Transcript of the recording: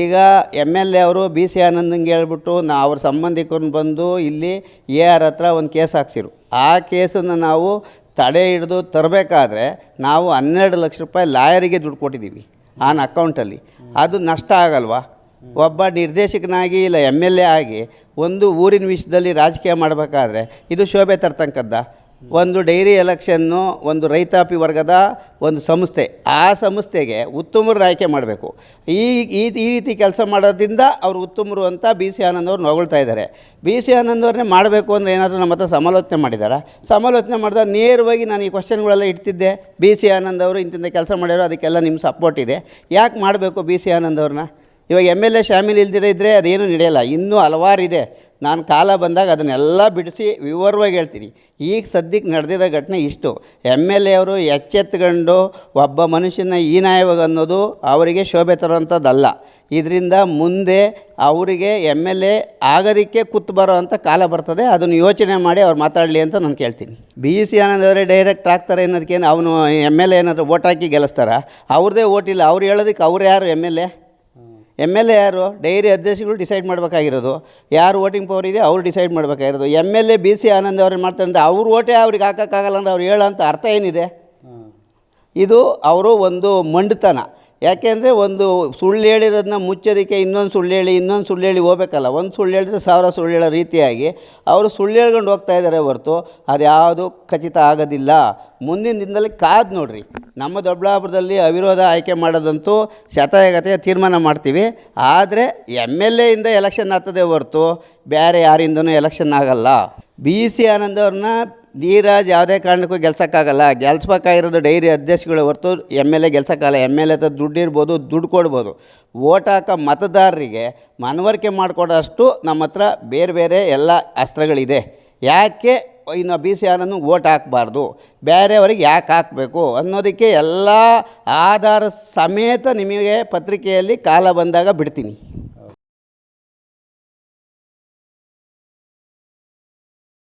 ಈಗ M L A ಅವರು B C ಆನಂದಂಗೆ ಹೇಳ್ಬಿಟ್ಟು ನಾ ಅವ್ರ ಸಂಬಂಧಿಕರನ್ನ ಬಂದು ಇಲ್ಲಿ ಎ ಆರ್ ಹತ್ರ ಒಂದು ಕೇಸ್ ಹಾಕ್ಸಿರು. ಆ ಕೇಸನ್ನು ನಾವು ತಡೆ ಹಿಡಿದು ತರಬೇಕಾದ್ರೆ ನಾವು ಹನ್ನೆರಡು ಲಕ್ಷ ರೂಪಾಯಿ ಲಾಯರಿಗೆ ದುಡ್ಡು ಕೊಟ್ಟಿದ್ದೀವಿ ಆನ್ ಅಕೌಂಟಲ್ಲಿ. ಅದು ನಷ್ಟ ಆಗಲ್ವಾ? ಒಬ್ಬ ನಿರ್ದೇಶಕನಾಗಿ ಇಲ್ಲ ಎಂ ಎಲ್ ಎ ಆಗಿ ಒಂದು ಊರಿನ ವಿಷಯದಲ್ಲಿ ರಾಜಕೀಯ ಮಾಡಬೇಕಾದ್ರೆ ಇದು ಶೋಭೆ ತರ್ತಕ್ಕಂಥ ಒಂದು ಡೈರಿ ಎಲೆಕ್ಷನ್ನು ಒಂದು ರೈತಾಪಿ ವರ್ಗದ ಒಂದು ಸಂಸ್ಥೆ, ಆ ಸಂಸ್ಥೆಗೆ ಉತ್ತಮರು ಆಯ್ಕೆ ಮಾಡಬೇಕು. ಈ ಈ ಈ ರೀತಿ ಕೆಲಸ ಮಾಡೋದ್ರಿಂದ ಅವರು ಉತ್ತಮರು ಅಂತ ಬಿ ಸಿ ಆನಂದ್ ಅವ್ರನ್ನ ಹೊಗಳ್ತಾ ಇದ್ದಾರೆ. ಬಿ ಸಿ ಆನಂದ್ ಅವ್ರನ್ನೇ ಮಾಡಬೇಕು ಅಂದರೆ ಏನಾದರೂ ನಮ್ಮ ಹತ್ರ ಸಮಾಲೋಚನೆ ಮಾಡಿದಾರ? ಸಮಾಲೋಚನೆ ಮಾಡಿದಾಗ ನೇರವಾಗಿ ನಾನು ಈ ಕ್ವಶನ್ಗಳೆಲ್ಲ ಇಡ್ತಿದ್ದೆ, ಬಿ ಸಿ ಆನಂದ್ ಅವರು ಕೆಲಸ ಮಾಡ್ಯಾರೋ ಅದಕ್ಕೆಲ್ಲ ನಿಮ್ಮ ಸಪೋರ್ಟ್ ಇದೆ. ಯಾಕೆ ಮಾಡಬೇಕು ಬಿ ಸಿ ಆನಂದ್ ಅವ್ರನ್ನ ಇವಾಗ ಎಂ ಎಲ್ ಎ ಶಾಮೀಲ್ ಇಲ್ದಿರ ಇದ್ದರೆ ಅದೇನು ನಡೆಯಲ್ಲ, ಇನ್ನೂ ಹಲವಾರು ಇದೆ ನಾನು ಕಾಲ ಬಂದಾಗ ಅದನ್ನೆಲ್ಲ ಬಿಡಿಸಿ ವಿವರವಾಗಿ ಹೇಳ್ತೀನಿ. ಈಗ ಸದ್ಯಕ್ಕೆ ನಡೆದಿರೋ ಘಟನೆ ಇಷ್ಟು. ಎಂ ಎಲ್ ಎ ಅವರು ಎಚ್ಚೆತ್ಕೊಂಡು ಒಬ್ಬ ಮನುಷ್ಯನ ಹೀನಾಯವಾಗಿ ಅನ್ನೋದು ಅವರಿಗೆ ಶೋಭೆ ತರೋಂಥದ್ದಲ್ಲ ಇದರಿಂದ ಮುಂದೆ ಅವರಿಗೆ ಎಂ ಎಲ್ ಎ ಆಗೋದಕ್ಕೆ ಕೂತು ಬರೋ ಅಂಥ ಕಾಲ ಬರ್ತದೆ. ಅದನ್ನು ಯೋಚನೆ ಮಾಡಿ ಅವ್ರು ಮಾತಾಡಲಿ ಅಂತ ನಾನು ಕೇಳ್ತೀನಿ. ಬಿ ಸಿ ಆನಂದ್ ಅವರೇ ಡೈರೆಕ್ಟ್ ಆಗ್ತಾರೆ ಅನ್ನೋದಕ್ಕೇನು? ಅವನು ಎಂ ಎಲ್ ಎ ಏನಾದರೂ ಓಟ್ ಹಾಕಿ ಗೆಲ್ಲಿಸ್ತಾರ? ಅವ್ರದ್ದೇ ಓಟಿಲ್ಲ ಅವ್ರು ಹೇಳೋದಕ್ಕೆ ಅವ್ರು ಯಾರು M L A? M L A ಯಾರು? ಡೈರಿ ಅಧ್ಯಕ್ಷಗಳು ಡಿಸೈಡ್ ಮಾಡಬೇಕಾಗಿರೋದು. ಯಾರು ವೋಟಿಂಗ್ ಪವರ್ ಇದೆ ಅವ್ರು ಡಿಸೈಡ್ ಮಾಡಬೇಕಾಗಿರೋದು. M L A B C Anand ಅವ್ರು ಮಾಡ್ತಾರೆ ಅಂದರೆ ಅವ್ರ ಓಟೇ ಅವ್ರಿಗೆ ಹಾಕೋಕ್ಕಾಗಲ್ಲ ಅಂದ್ರೆ ಅವ್ರು ಹೇಳೋ ಅಂತ ಅರ್ಥ ಏನಿದೆ? ಇದು ಅವರು ಒಂದು ಮಂಡುತನ. ಯಾಕೆಂದರೆ ಒಂದು ಸುಳ್ಳು ಹೇಳಿರೋದನ್ನ ಮುಚ್ಚೋದಕ್ಕೆ ಇನ್ನೊಂದು ಸುಳ್ಳು ಹೇಳಿ, ಇನ್ನೊಂದು ಸುಳ್ಳು ಹೇಳಿ ಹೋಗ್ಬೇಕಲ್ಲ. ಒಂದು ಸುಳ್ಳು ಹೇಳಿದ್ರೆ ಸಾವಿರ ಸುಳ್ಳು ಹೇಳೋ ರೀತಿಯಾಗಿ ಅವರು ಸುಳ್ಳು ಹೇಳ್ಕೊಂಡು ಹೋಗ್ತಾ ಇದ್ದಾರೆ ಹೊರತು ಅದ್ಯಾವುದು ಖಚಿತ ಆಗೋದಿಲ್ಲ. ಮುಂದಿನ ದಿನದಲ್ಲಿ ಕಾದು ನೋಡ್ರಿ. ನಮ್ಮ ದೊಡ್ಡಬಳ್ಳಾಪುರದಲ್ಲಿ ಅವಿರೋಧ ಆಯ್ಕೆ ಮಾಡೋದಂತೂ ಶತಾಯಗತೆಯ ತೀರ್ಮಾನ ಮಾಡ್ತೀವಿ. ಆದರೆ ಎಂ ಎಲ್ ಎಯಿಂದ ಎಲೆಕ್ಷನ್ ಆಗ್ತದೆ ಹೊರತು ಬೇರೆ ಯಾರಿಂದನೂ ಎಲೆಕ್ಷನ್ ಆಗಲ್ಲ. ಬಿ ಸಿ ಆನಂದ್ ಅವ್ರನ್ನ ನೀರಾಜ್ ಯಾವುದೇ ಕಾರಣಕ್ಕೂ ಗೆಲ್ಸೋಕ್ಕಾಗಲ್ಲ. ಗೆಲ್ಸ್ಬೇಕಾಗಿರೋದು ಡೈರಿ ಅಧ್ಯಕ್ಷಗಳು ಹೊರತು ಎಂ ಎಲ್ ಎ ಗೆಲ್ಸೋಕ್ಕಾಗಲ್ಲ. ಎಂ ಎಲ್ ಎ ಹತ್ರ ದುಡ್ಡು ಇರ್ಬೋದು, ದುಡ್ಡು ಕೊಡ್ಬೋದು. ಓಟ್ ಹಾಕೋ ಮತದಾರರಿಗೆ ಮನವರಿಕೆ ಮಾಡಿಕೊಡೋಷ್ಟು ನಮ್ಮ ಹತ್ರ ಬೇರೆ ಬೇರೆ ಎಲ್ಲ ಅಸ್ತ್ರಗಳಿದೆ. ಯಾಕೆ ಇನ್ನು ಬಿ ಸಿ ಆರನ್ನು ಓಟ್ ಹಾಕಬಾರ್ದು? ಬೇರೆಯವ್ರಿಗೆ ಯಾಕೆ ಹಾಕಬೇಕು? ಅನ್ನೋದಕ್ಕೆ ಎಲ್ಲ ಆಧಾರ ಸಮೇತ ನಿಮಗೆ ಪತ್ರಿಕೆಯಲ್ಲಿ ಕಾಲ ಬಂದಾಗ ಬಿಡ್ತೀನಿ.